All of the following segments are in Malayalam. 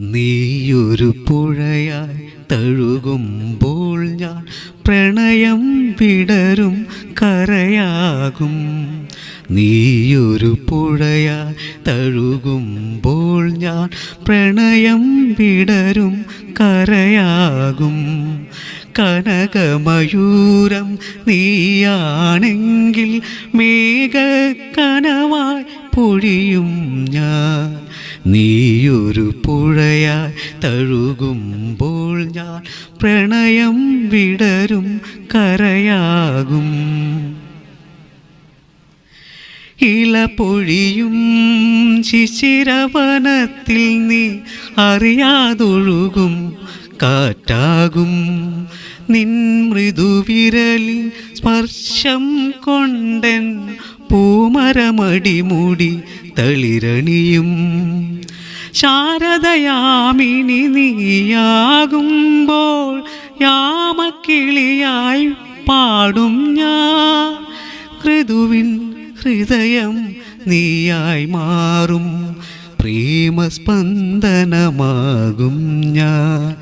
നീയൊരു പുഴയായി തഴുകുമ്പോൾ ഞാൻ പ്രണയം വിടരും കരയാകും. നീയൊരു പുഴയായി തഴുകുമ്പോൾ ഞാൻ പ്രണയം വിടരും കരയാകും. കനകമയൂരം നീയാണെങ്കിൽ മേഘ കനവായി പൊഴിയും ഞാൻ. നീയൊരു പുഴയായി തഴുകുമ്പോൾ ഞാൻ പ്രണയം വിടരും കരയാകും. ഇല പൊഴിയും ശിശിരവനത്തിൽ നീ അറിയാതൊഴുകും കാറ്റാകും. നിൻ മൃദുവിരലിൽ സ്പർശം കൊണ്ടൻ പൂമരമടിമുടി തളിരണിയും. ശാരദയാമിനി നീയാകുമ്പോൾ യാമക്കിളിയായി പാടും ഞാൻ. ഋതുവിൻ ഹൃദയം നീയായി മാറും. പ്രേമസ്പന്ദനമാകും ഞാൻ.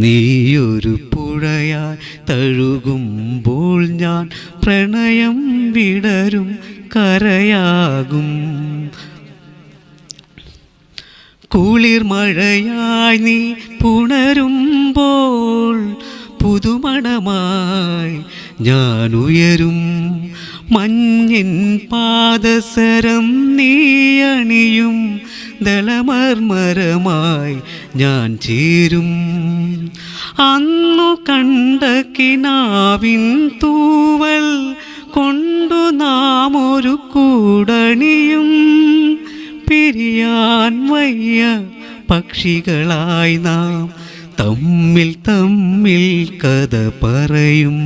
നീയൊരു പുഴയായി തഴുകുമ്പോൾ ഞാൻ പ്രണയം വിടരും. കരയാകും. കുളിർ മഴയായി നീ പുണരുമ്പോൾ പുതുമണമായി ഞാൻ ഉയരും മഞ്ഞിൻ പാദസരം നീ അണിയും. ദളമർമരമായി ഞാൻ ചേരും. അന്നു കണ്ട കിനാവിൻ തൂവൽ കൊണ്ടു ഒരു കൂടണിയും പിരിയാൻ വയ്യ പക്ഷികളായി നാം. തമ്മിൽ തമ്മിൽ കഥ പറയും.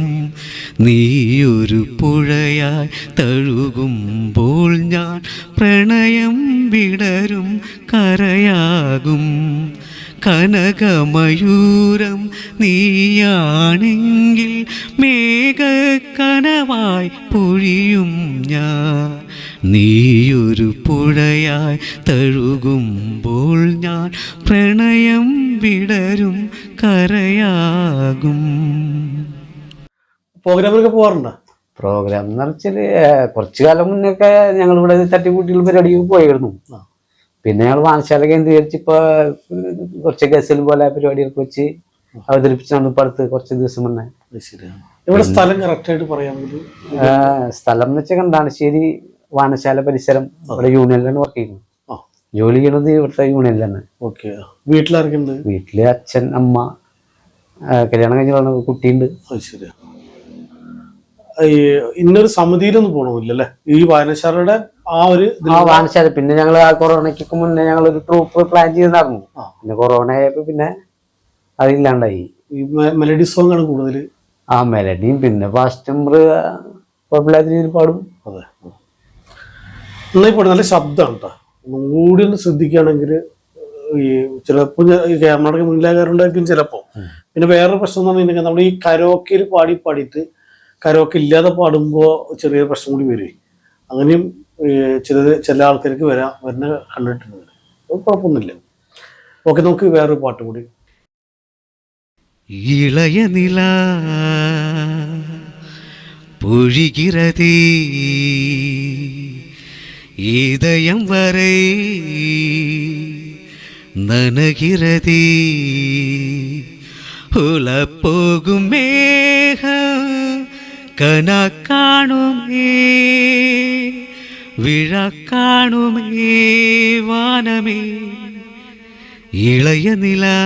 നീയൊരു പുഴയായി തഴുകുമ്പോൾ ഞാൻ പ്രണയം വിടരും കരയാകും. കനകമയൂരം നീയാണെങ്കിൽ മേഘക്കനവായി പൊഴിയും ഞാൻ. നീയൊരു പുഴയായി തഴുകുമ്പോൾ ഞാൻ പ്രണയം വിടരും കരയാകും. പ്രോഗ്രാമിലൊക്കെ പോകാറുണ്ടോ പ്രോഗ്രാം എന്ന് വെച്ചാൽ കുറച്ചു കാലം മുന്നേ ഒക്കെ ഞങ്ങളിവിടെ തട്ടിക്കൂട്ടിയുള്ള പരിപാടിക്ക് പോയിരുന്നു. ആ. പിന്നെ ഞങ്ങൾ വായനശാല കേന്ദ്രീകരിച്ച് ഇപ്പൊ കുറച്ച് ഗസൽ പോലെ പരിപാടികൾക്ക് വെച്ച് അവതരിപ്പിച്ചാണ് ഇപ്പൊ അടുത്ത് കുറച്ച് ദിവസം മുന്നേ. ഇവിടെ സ്ഥലം കറക്റ്റ് ആയിട്ട് പറയാമെങ്കിൽ സ്ഥലം എന്ന് വെച്ചാൽ കണ്ടാണശ്ശേരി വായനശാല പരിസരം. ഇവിടെ യൂണിയനിലാണ് വർക്ക് ചെയ്യുന്നത്. ജോലി ചെയ്യണത് ഇവിടുത്തെ യൂണിയനിലാണ്. ഓക്കെ. വീട്ടിലാർക്കുണ്ട് വീട്ടിൽ അച്ഛൻ അമ്മ കല്യാണം കഴിഞ്ഞ കുട്ടിയുണ്ട്. ശരി ഇന്നൊരു സമിതിയിലൊന്നും പോകണമില്ലല്ലേ ഈ വായനശാലയുടെ ആ ഒരു ആ വാങ്ങിച്ചത്. പിന്നെ ഞങ്ങൾ ആ കൊറോണയ്ക്ക് മുന്നേ ഞങ്ങൾ ഒരു ട്രൂപ്പ് പ്ലാൻ ചെയ്തായിരുന്നു. പിന്നെ കൊറോണ ആയപ്പോ പിന്നെ അതില്ലാണ്ടായി മെലഡി സോങ് ആണ് കൂടുതൽ ആ മെലഡിയും പിന്നെ ഫാസ്റ്റ് നമ്പർ കുഴപ്പമില്ലാത്ത രീതിയിൽ പാടും അതെ. നന്നായി പാടും നല്ല ശബ്ദമാണ് കേട്ടോ കൂടി ഒന്ന് ശ്രദ്ധിക്കുകയാണെങ്കിൽ ഈ ചിലപ്പോൾ ക്യാമറയുടെ മുന്നിലാകാറുണ്ടായിരിക്കും ചിലപ്പോൾ പിന്നെ വേറൊരു പ്രശ്നം എന്ന് പറഞ്ഞിട്ടുണ്ടെങ്കിൽ നമ്മൾ ഈ കരോക്കയിൽ പാടി പാടിയിട്ട് കരോക്കെ ഇല്ലാതെ പാടുമ്പോൾ ചെറിയ പ്രശ്നം കൂടി വരും. അങ്ങനെയും ചിലത് ചില ആൾക്കാർക്ക് വരാം വരുന്ന കണ്ടിട്ടുണ്ട് അത് കുഴപ്പമൊന്നുമില്ല ഓക്കെ നമുക്ക് വേറൊരു പാട്ട് കൂടി இளைய நிலா பொழிகிறதே இதயம் வரை நனகிறதே உலப்போகும் மேகம் கனா காணுமே விழா காணுமே வானமே இளைய நிலா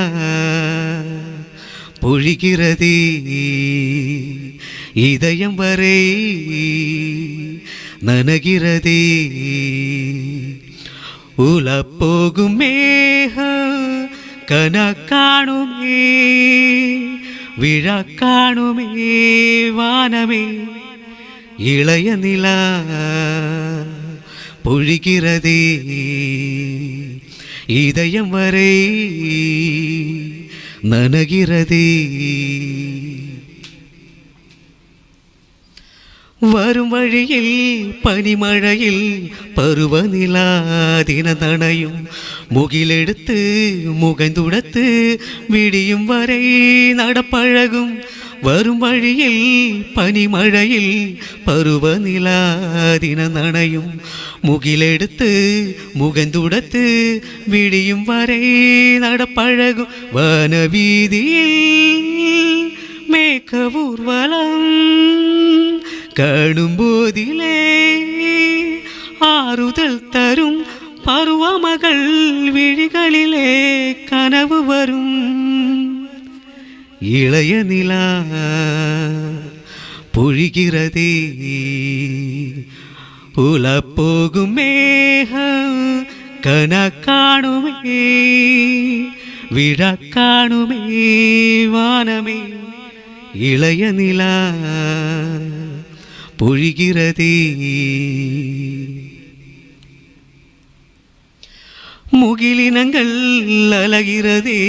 பொழிகிறதே இதயம் வரை நனகிறதே உலப்போகும் மேக கன காணுமே விழா காணுமே வானமே இளைய நிலா பொழிகிறதே. இதயம் வரை நனகிறதே. வரும் வழியில் பனிமழையில் பருவநிலா தினதனையும் முகிலெடுத்து முகந்துடத்து விடியும் வரை நடப்பழகும் வரும் வழியில் பனிமழையில் பருவநிலா தின நனையும். முகிலெடுத்து முகந்துடத்து விடியும் வரை நடப்பழகும் வனவீதியில் மேக்க ஊர்வலம் காணும் போதிலே ஆறுதல் தரும். பருவமகள் விழிகளிலே கனவு வரும். இளைய நிலா பொழிகிறதே உலப்போகும் மேகம் கன காணுமே விழ காணுமே வானமே இளைய நிலா பொழிகிறதே முகிலினங்கள் அலகிறதே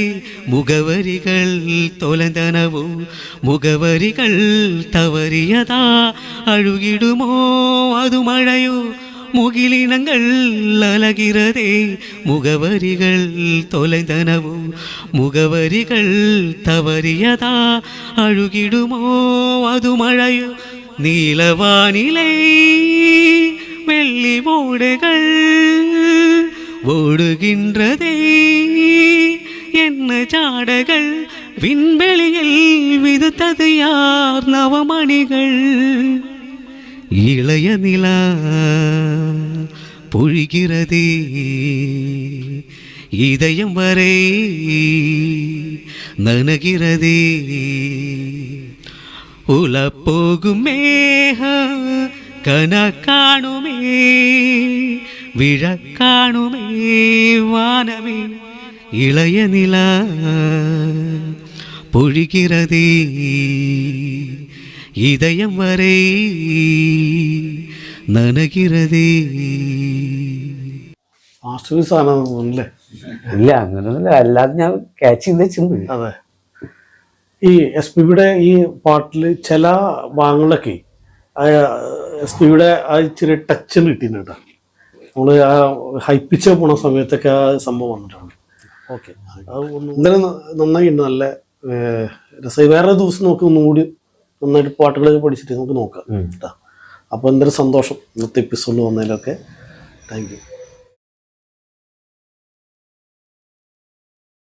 முகவரிகள் தொலைந்தனவோ முகவரிகள் தவறியதா அழுகிடுமோ அது மழையோ முகிலினங்கள் அலகிறதே முகவரிகள் தொலைந்தனவோ முகவரிகள் தவறியதா அழுகிடுமோ அது மழையோ நீலவானிலை வெள்ளி ஓடுகள் ஓடுகின்றதே. என்ன ஜாடைகள் விண்வெளியில் விதுத்தது யார் நவமணிகள்? இளைய நிலா பொழிகிறதே. இதயம் வரை நனகிறதே. உலப்போகும் மேக கன காணுமே വിഴ കാണുമേ വാനമേ ഇളയ നില പൊഴികിറതേ. இதயம் வரை നനകിറതേ. ഇല്ല അങ്ങനൊന്നുമില്ല. അല്ലാതെ ഞാൻ ക്യാച്ച് അതെ. ഈ എസ് പിയുടെ ഈ പാട്ടിൽ ചില ഭാഗങ്ങളൊക്കെ എസ് പിയുടെ ആ ഇച്ചിരി ടച്ചിന് കിട്ടിയിട്ടുണ്ട് കേട്ടോ. നമ്മൾ ആ ഹൈപ്പിച്ച് പോണ സമയത്തൊക്കെ ആ സംഭവം വന്നിട്ടുണ്ട്. ഓക്കെ. ഇന്നലെ നന്നായി ഉണ്ട് നല്ല രസം രസമായി വേറെ ദിവസം നമുക്ക് ഒന്നുകൂടി നന്നായിട്ട് പാട്ടുകളൊക്കെ പഠിച്ചിട്ട് നമുക്ക് നോക്കാം കേട്ടോ അപ്പോൾ എന്തൊരു സന്തോഷം ഇന്നത്തെ എപ്പിസോഡിൽ വന്നതിലൊക്കെ. Thank you